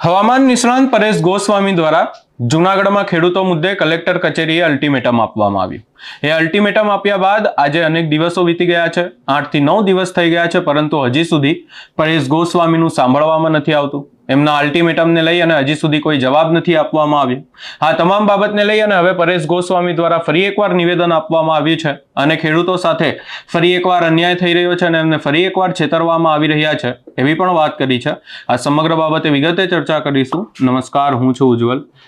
હવામાન નિષ્ણાંત પરેશ ગોસ્વામી દ્વારા જૂનાગઢમાં ખેડૂતો મુદ્દે કલેક્ટર કચેરીએ અલ્ટિમેટમ આપવામાં આવ્યું. એ અલ્ટિમેટમ આપ્યા બાદ આજે અનેક દિવસો વીતી ગયા છે. આઠથી નવ દિવસ થઈ ગયા છે, પરંતુ હજી સુધી પરેશ ગોસ્વામીનું સાંભળવામાં નથી આવતું. એમના અલ્ટિમેટમને લઈ અને હજી સુધી કોઈ જવાબ નથી આપવામાં આવ્યો. આ તમામ બાબતને લઈ અને હવે પરેશ ગોસ્વામી દ્વારા ફરી એકવાર નિવેદન આપવામાં આવ્યું છે અને ખેડૂતો સાથે ફરી એકવાર અન્યાય થઈ રહ્યો છે અને એમને ફરી એકવાર છેતરવામાં આવી રહ્યા છે એવી પણ વાત કરી છે. આ સમગ્ર બાબતે વિગતે ચર્ચા કરીશું. નમસ્કાર, હું છું ઉજ્જવલ.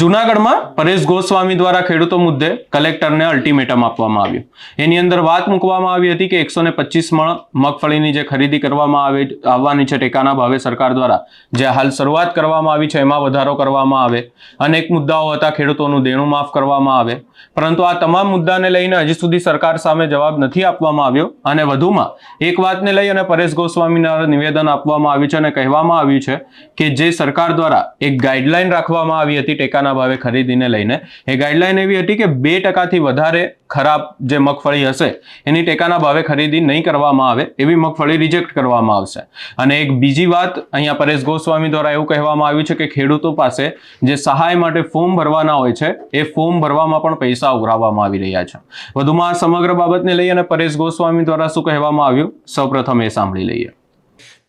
જૂનાગઢમાં પરેશ ગોસ્વામી દ્વારા ખેડૂતો મુદ્દે કલેક્ટરને અલ્ટિમેટમ આપવામાં આવ્યું. એની અંદર વાત મૂકવામાં આવી હતી કે એકસો ને પચીસ મણ મગફળીની જે ખરીદી કરવામાં આવે, આવવાની છે ટેકાના ભાવે સરકાર દ્વારા, જે હાલ શરૂઆત કરવામાં આવી છે, એમાં વધારો કરવામાં આવે. અનેક મુદ્દાઓ હતા, ખેડૂતોનું દેણું માફ કરવામાં આવે. પરંતુ આ તમામ મુદ્દાને લઈને હજી સુધી સરકાર સામે જવાબ નથી આપવામાં આવ્યો. અને વધુમાં, એક વાતને લઈ અને પરેશ ગોસ્વામીના નિવેદન આપવામાં આવ્યું છે અને કહેવામાં આવ્યું છે કે જે સરકાર દ્વારા એક ગાઈડલાઈન રાખવામાં આવી હતી ટેકાના ભાવે ખરીદીને લઈને. એ ગાઈડલાઈન એવી હતી કે બે ટકાથી વધારે ખરાબ જે મગફળી હશે, એની ટેકાના ભાવે ખરીદી નહીં કરવામાં આવે, એવી મગફળી રિજેક્ટ કરવામાં આવશે. અને એક બીજી વાત અહીંયા પરેશ ગોસ્વામી દ્વારા એવું કહેવામાં આવ્યું છે કે ખેડૂતો પાસે જે સહાય માટે ફોર્મ ભરવાના હોય છે, એ ફોર્મ ભરવામાં પણ પૈસા ઉઘરાવવામાં આવી રહ્યા છે. વધુમાં આ સમગ્ર બાબતને લઈ અને પરેશ ગોસ્વામી દ્વારા શું કહેવામાં આવ્યું? સૌપ્રથમ એ સાંભળી લઈએ.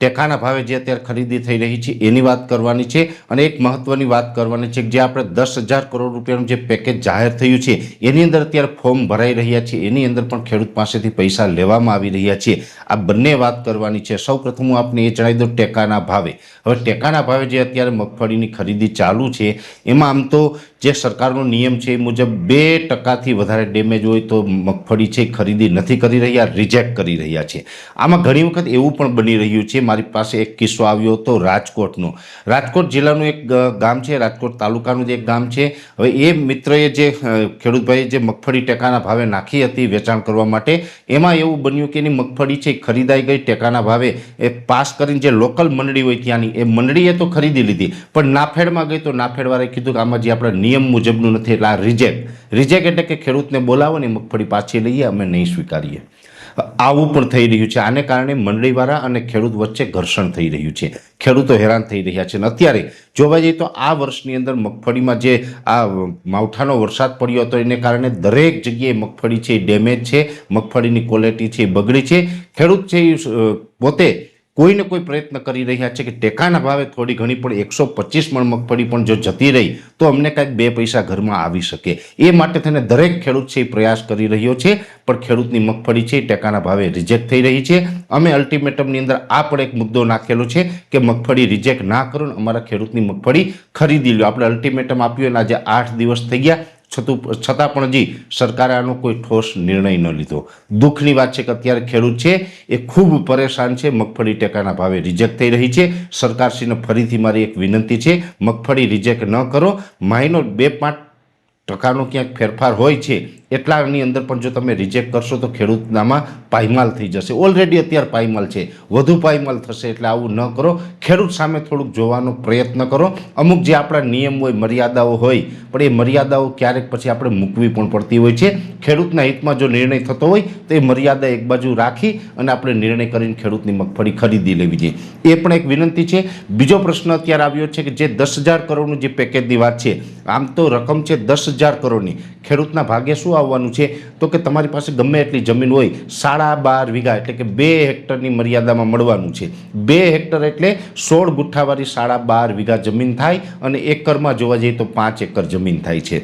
ટેકાના ભાવે જે અત્યારે ખરીદી થઈ રહી છે, એની વાત કરવાની છે અને એક મહત્વની વાત કરવાની છે કે જે આપણે દસ હજાર કરોડ રૂપિયાનું જે પેકેજ જાહેર થયું છે, એની અંદર અત્યારે ફોર્મ ભરાઈ રહ્યા છે, એની અંદર પણ ખેડૂત પાસેથી પૈસા લેવામાં આવી રહ્યા છે. આ બંને વાત કરવાની છે. સૌપ્રથમ હું આપને એ જણાવી દઉં ટેકાના ભાવે. હવે ટેકાના ભાવે જે અત્યારે મગફળીની ખરીદી ચાલુ છે, એમાં આમ તો જે સરકારનો નિયમ છે એ મુજબ બે ટકાથી વધારે ડેમેજ હોય તો મગફળી છે ખરીદી નથી કરી રહ્યા રિજેક્ટ કરી રહ્યા છે. આમાં ઘણી વખત એવું પણ બની રહ્યું છે, મારી પાસે એક કિસ્સો આવ્યો હતો રાજકોટનો. રાજકોટ જિલ્લાનું એક ગામ છે, રાજકોટ તાલુકાનું જે એક ગામ છે. હવે એ મિત્રએ જે ખેડૂતભાઈએ જે મગફળી ટેકાના ભાવે નાખી હતી વેચાણ કરવા માટે, એમાં એવું બન્યું કે એની મગફળી છે ખરીદાઈ ગઈ, ટેકાના ભાવે એ પાસ કરીને જે લોકલ મંડળી હોય ત્યાંની, એ મંડળીએ તો ખરીદી લીધી. પણ નાફેડમાં ગઈ તો નાફેડવાળાએ કીધું કે આમાં જે આપણા નિયમ મુજબનું નથી એટલે આ રિજેક્ટ રિજેક્ટ એટલે કે ખેડૂતને બોલાવો ને મગફળી પાછી લઈએ, અમે નહીં સ્વીકારીએ. આવું પણ થઈ રહ્યું છે. આને કારણે મંડળીવાળા અને ખેડૂત વચ્ચે ઘર્ષણ થઈ રહ્યું છે. ખેડૂતો હેરાન થઈ રહ્યા છે. અને અત્યારે જોવા જઈએ તો આ વર્ષની અંદર મગફળીમાં જે આ માવઠાનો વરસાદ પડ્યો હતો, એને કારણે દરેક જગ્યાએ મગફળી છે, એ ડેમેજ છે, મગફળીની ક્વોલિટી છે, એ બગડી છે. ખેડૂત છે પોતે કોઈને કોઈ પ્રયત્ન કરી રહ્યા છે કે ટેકાના ભાવે થોડી ઘણી પણ એકસો પચીસ મણ મગફળી પણ જો જતી રહી, તો અમને કાંઈક બે પૈસા ઘરમાં આવી શકે. એ માટે થઈને દરેક ખેડૂત છે એ પ્રયાસ કરી રહ્યો છે, પણ ખેડૂતની મગફળી છે એ ટેકાના ભાવે રિજેક્ટ થઈ રહી છે. અમે અલ્ટિમેટમની અંદર આ પણ એક મુદ્દો નાખેલો છે કે મગફળી રિજેક્ટ ના કરો અમારા ખેડૂતની મગફળી ખરીદી લો આપણે અલ્ટિમેટમ આપ્યું અને આજે આઠ દિવસ થઈ ગયા. છતું છતાં પણ જી, સરકારે આનો કોઈ ઠોસ નિર્ણય ન લીધો. દુઃખની વાત છે કે અત્યારે ખેડૂત છે, એ ખૂબ પરેશાન છે, મગફળી ટેકાના ભાવે રિજેક્ટ થઈ રહી છે. સરકારશ્રીને ફરીથી મારી એક વિનંતી છે, મગફળી રિજેક્ટ ન કરો. માઇનો બે પાંચ ટકાનો ક્યાંક ફેરફાર હોય છે એટલાની અંદર પણ જો તમે રિજેક્ટ કરશો તો ખેડૂતનામાં પાયમાલ થઈ જશે. ઓલરેડી અત્યારે પાયમાલ છે. વધુ પાયમાલ થશે એટલે આવું ન કરો. ખેડૂત સામે થોડુંક જોવાનો પ્રયત્ન કરો. અમુક જે આપણા નિયમ હોય, મર્યાદાઓ હોય, પણ એ મર્યાદાઓ ક્યારેક પછી આપણે મૂકવી પણ પડતી હોય છે. ખેડૂતના હિતમાં જો નિર્ણય થતો હોય, તો એ મર્યાદા એક બાજુ રાખી અને આપણે નિર્ણય કરીને ખેડૂતની મગફળી ખરીદી લેવી જોઈએ. એ પણ એક વિનંતી છે. બીજો પ્રશ્ન અત્યારે આવ્યો છે કે જે દસ હજાર કરોડનું જે પેકેજની વાત છે, આમ તો રકમ છે દસ હજાર કરોડની. ખેડૂતના ભાગે શું આવવાનું છે? તો કે તમારી પાસે ગમે એટલી જમીન હોય, સાડા બાર વીઘા એટલે કે બે હેક્ટરની મર્યાદામાં મળવાનું છે. બે હેક્ટર એટલે સોળ ગુઠ્ઠાવાળી સાડા બાર વીઘા જમીન થાય અને એકરમાં જોવા જઈએ તો પાંચ એકર જમીન થાય છે.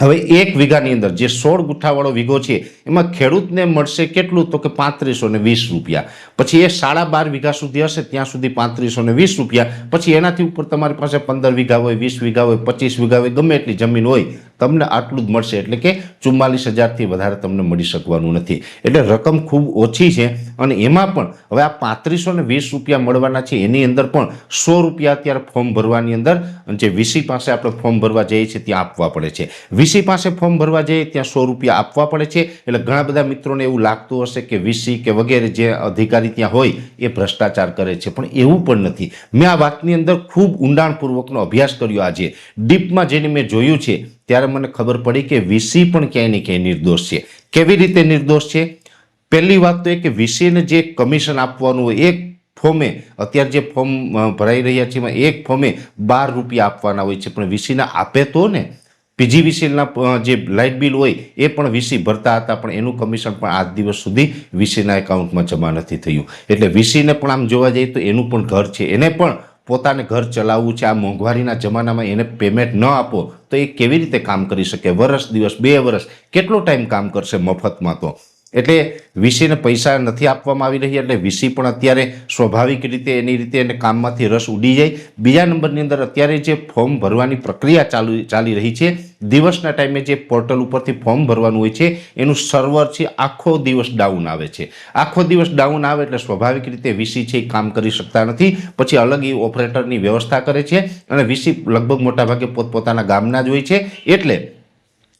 હવે એક વીઘાની અંદર જે સોળ ગુઠ્ઠાવાળો વીઘો છે, એમાં ખેડૂતને મળશે કેટલું? તો કે પાંત્રીસો ને વીસ રૂપિયા. પછી એ સાડા બાર વીઘા સુધી હશે, ત્યાં સુધી પાંત્રીસો ને વીસ રૂપિયા. પછી એનાથી ઉપર તમારી પાસે પંદર વીઘા હોય, વીસ વીઘા હોય, પચીસ વીઘા હોય, ગમે એટલી જમીન હોય, તમને આટલું જ મળશે. એટલે કે ચુમ્માલીસ હજારથી વધારે તમને મળી શકવાનું નથી. એટલે રકમ ખૂબ ઓછી છે અને એમાં પણ હવે આ પાંત્રીસો ને વીસ રૂપિયા મળવાના છે, એની અંદર પણ સો રૂપિયા અત્યારે ફોર્મ ભરવાની અંદર જે વીસી પાસે આપણે ફોર્મ ભરવા જઈએ છીએ, ત્યાં આપવા પડે છે. વીસી પાસે ફોર્મ ભરવા જઈએ ત્યાં સો રૂપિયા આપવા પડે છે. એટલે ઘણા બધા મિત્રોને એવું લાગતું હશે કે વીસી કે વગેરે જે અધિકારી ત્યાં હોય એ ભ્રષ્ટાચાર કરે છે. પણ એવું પણ નથી. મેં આ વાતની અંદર ખૂબ ઊંડાણપૂર્વકનો અભ્યાસ કર્યો આજે. ડીપમાં જેને મેં જોયું છે, ત્યારે મને ખબર પડી કે વીસી પણ ક્યાંય ને ક્યાંય નિર્દોષ છે. કેવી રીતે નિર્દોષ છે? પહેલી વાત તો એ કે વીસીને જે કમિશન આપવાનું હોય, એક ફોર્મે, અત્યારે જે ફોર્મ ભરાઈ રહ્યા છે એમાં એક ફોર્મે બાર રૂપિયા આપવાના હોય છે. પણ વીસીના આપે તો ને? પીજીવીસીએલના જે લાઇટ બિલ હોય એ પણ વીસી ભરતા હતા, પણ એનું કમિશન પણ આજ દિવસ સુધી વીસીના એકાઉન્ટમાં જમા નથી થયું. એટલે વીસીને પણ આમ જોવા જઈએ તો એનું પણ ઘર છે. એને પણ પોતાને ઘર ચલાવવું છે. આ મોંઘવારીના જમાનામાં એને પેમેન્ટ ન આપો તો એ કેવી રીતે કામ કરી શકે? વરસ દિવસ, બે વર્ષ, કેટલો ટાઈમ કામ કરશે મફતમાં તો? એટલે વીસીને પૈસા નથી આપવામાં આવી રહ્યા, એટલે વીસી પણ અત્યારે સ્વાભાવિક રીતે એની રીતે એને કામમાંથી રસ ઉડી જાય. બીજા નંબરની અંદર અત્યારે જે ફોર્મ ભરવાની પ્રક્રિયા ચાલુ, ચાલી રહી છે, દિવસના ટાઈમે જે પોર્ટલ ઉપરથી ફોર્મ ભરવાનું હોય છે, એનું સર્વર છે, આખો દિવસ ડાઉન આવે છે. આખો દિવસ ડાઉન આવે એટલે સ્વાભાવિક રીતે વીસી છે એ કામ કરી શકતા નથી, પછી અલગ એ ઓપરેટરની વ્યવસ્થા કરે છે, અને વીસી લગભગ મોટાભાગે પોતપોતાના ગામના જ હોય છે, એટલે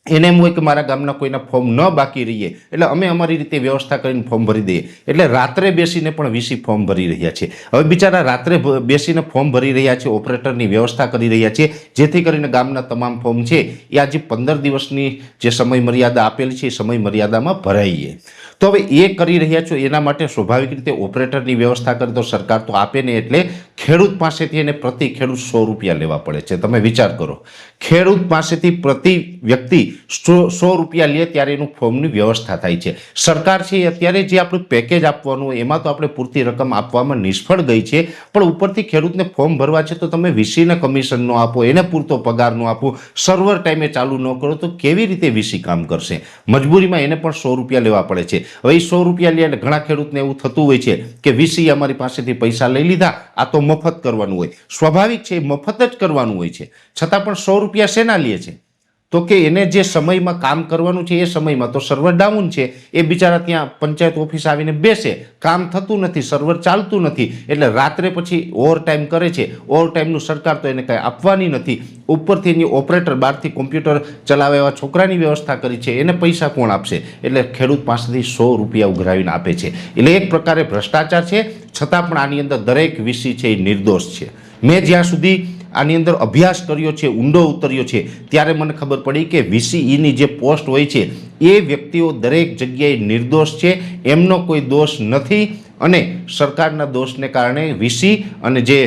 એને એમ હોય કે મારા ગામના કોઈના ફોર્મ ન બાકી રહીએ. એટલે અમે અમારી રીતે વ્યવસ્થા કરીને ફોર્મ ભરી દઈએ. એટલે રાત્રે બેસીને પણ વીસી ફોર્મ ભરી રહ્યા છે હવે બિચારા રાત્રે બેસીને ફોર્મ ભરી રહ્યા છે ઓપરેટરની વ્યવસ્થા કરી રહ્યા છે, જેથી કરીને ગામના તમામ ફોર્મ છે, એ આજે પંદર દિવસની જે સમય મર્યાદા આપેલી છે, એ સમય મર્યાદામાં ભરાઈએ. તો હવે એ કરી રહ્યા છો, એના માટે સ્વાભાવિક રીતે ઓપરેટરની વ્યવસ્થા કરે તો સરકાર તો આપે ને એટલે ખેડૂત પાસેથી એને પ્રતિ ખેડૂત સો રૂપિયા લેવા પડે છે. તમે વિચાર કરો. ખેડૂત પાસેથી પ્રતિ વ્યક્તિ સો સો રૂપિયા લે ત્યારે એનું ફોર્મની વ્યવસ્થા થાય છે. સરકાર છે અત્યારે જે આપણું પેકેજ આપવાનું એમાં તો આપણે પૂરતી રકમ આપવામાં નિષ્ફળ ગઈ છે. પણ ઉપરથી ખેડૂતને ફોર્મ ભરવા છે તો તમે વીસીને કમિશનનો આપો, એને પૂરતો પગારનો આપો, સર્વર ટાઈમે ચાલુ ન કરો તો કેવી રીતે વીસી કામ કરશે? મજબૂરીમાં એને પણ સો રૂપિયા લેવા પડે છે. હવે એ સો રૂપિયા લે ઘણા ખેડૂતને એવું થતું હોય છે કે વીસી અમારી પાસેથી પૈસા લઈ લીધા, આ તો મફત કરવાનું હોય. સ્વાભાવિક છે મફત જ કરવાનું હોય છે. છતાં પણ સો રૂપિયા શેના લે છે? તો કે એને જે સમયમાં કામ કરવાનું છે એ સમયમાં, તો સર્વર ડાઉન છે, એ બિચારા ત્યાં પંચાયત ઓફિસ આવીને બેસે, કામ થતું નથી સર્વર ચાલતું નથી, એટલે રાત્રે પછી ઓવર ટાઈમ કરે છે ઓવર ટાઈમનું સરકાર તો એને કાંઈ આપવાની નથી, ઉપરથી એની ઓપરેટર બહારથી કોમ્પ્યુટર ચલાવે એવા છોકરાની વ્યવસ્થા કરી છે, એને પૈસા કોણ આપશે? એટલે ખેડૂત પાસેથી સો રૂપિયા ઉઘરાવીને આપે છે. એટલે એક પ્રકારે ભ્રષ્ટાચાર છે, છતાં પણ આની અંદર દરેક વિષય છે એ નિર્દોષ છે. મેં જ્યાં સુધી આની અંદર અભ્યાસ કર્યો છે, ઊંડો ઉતર્યો છે. ત્યારે મને ખબર પડી કે વીસીઈની જે પોસ્ટ હોય છે, એ વ્યક્તિઓ દરેક જગ્યાએ નિર્દોષ છે, એમનો કોઈ દોષ નથી અને સરકારના દોષને કારણે વીસી અને જે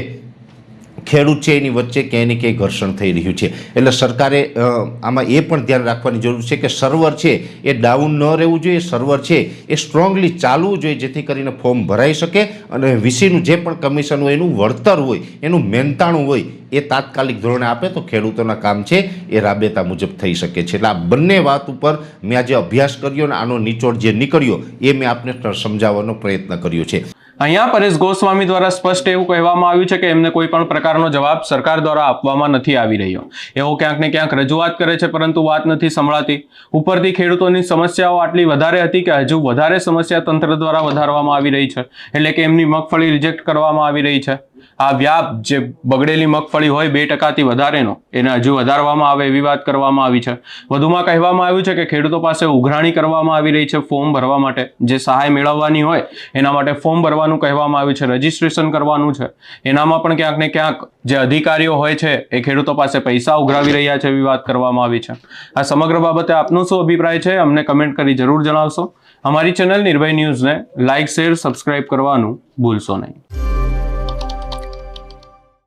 ખેડૂત છે એની વચ્ચે ક્યાંય ને ક્યાંય ઘર્ષણ થઈ રહ્યું છે. એટલે સરકારે આમાં એ પણ ધ્યાન રાખવાની જરૂર છે કે સર્વર છે એ ડાઉન ન રહેવું જોઈએ, સર્વર છે એ સ્ટ્રોંગલી ચાલવું જોઈએ જેથી કરીને ફોર્મ ભરાઈ શકે અને વીસીનું જે પણ કમિશન હોય એનું વળતર હોય, એનું મહેનતાણું હોય એ તાત્કાલિક ધોરણે આપે તો ખેડૂતોના કામ છે એ રાબેતા મુજબ થઈ શકે છે. એટલે આ બંને વાત ઉપર મેં આજે અભ્યાસ કર્યો ને આનો નિચોડ જે નીકળ્યો એ મેં આપને સમજાવવાનો પ્રયત્ન કર્યો છે. અહીંયા પરેશ ગોસ્વામી દ્વારા સ્પષ્ટ એવું કહેવામાં આવ્યું છે કે એમને કોઈ પણ પ્રકારનો જવાબ સરકાર દ્વારા આપવામાં નથી આવી રહ્યો. એવો ક્યાંક ને ક્યાંક રજૂઆત કરે છે, પરંતુ વાત નથી સંભળાતી. ઉપરથી ખેડૂતોની સમસ્યાઓ આટલી વધારે હતી કે હજુ વધારે સમસ્યા તંત્ર દ્વારા વધારવામાં આવી રહી છે. એટલે કે એમની મગફળી રિજેક્ટ કરવામાં આવી રહી છે. આ વ્યાપ જે બગડેલી મગફળી હોય બે ટકાથી વધારેનો, એને હજુ વધારવામાં આવે એવી વાત કરવામાં આવી છે. વધુમાં કહેવામાં આવ્યું છે કે ખેડૂતો પાસે ઉઘરાણી કરવામાં આવી રહી છે ફોર્મ ભરવા માટે. જે સહાય મેળવવાની હોય, એના માટે ફોર્મ ભરવાનું કહેવામાં આવ્યું છે, રજીસ્ટ્રેશન કરવાનું છે. એનામાં પણ ક્યાંક ને ક્યાંક જે અધિકારીઓ હોય છે, એ ખેડૂતો પાસે પૈસા ઉઘરાવી રહ્યા છે એવી વાત કરવામાં આવી છે. આ સમગ્ર બાબતે આપનો શું અભિપ્રાય છે, અમને કમેન્ટ કરી જરૂર જણાવશો. અમારી ચેનલ નિર્ભય ન્યૂઝને લાઇક શેર, સબસ્ક્રાઇબ કરવાનું ભૂલશો નહીં.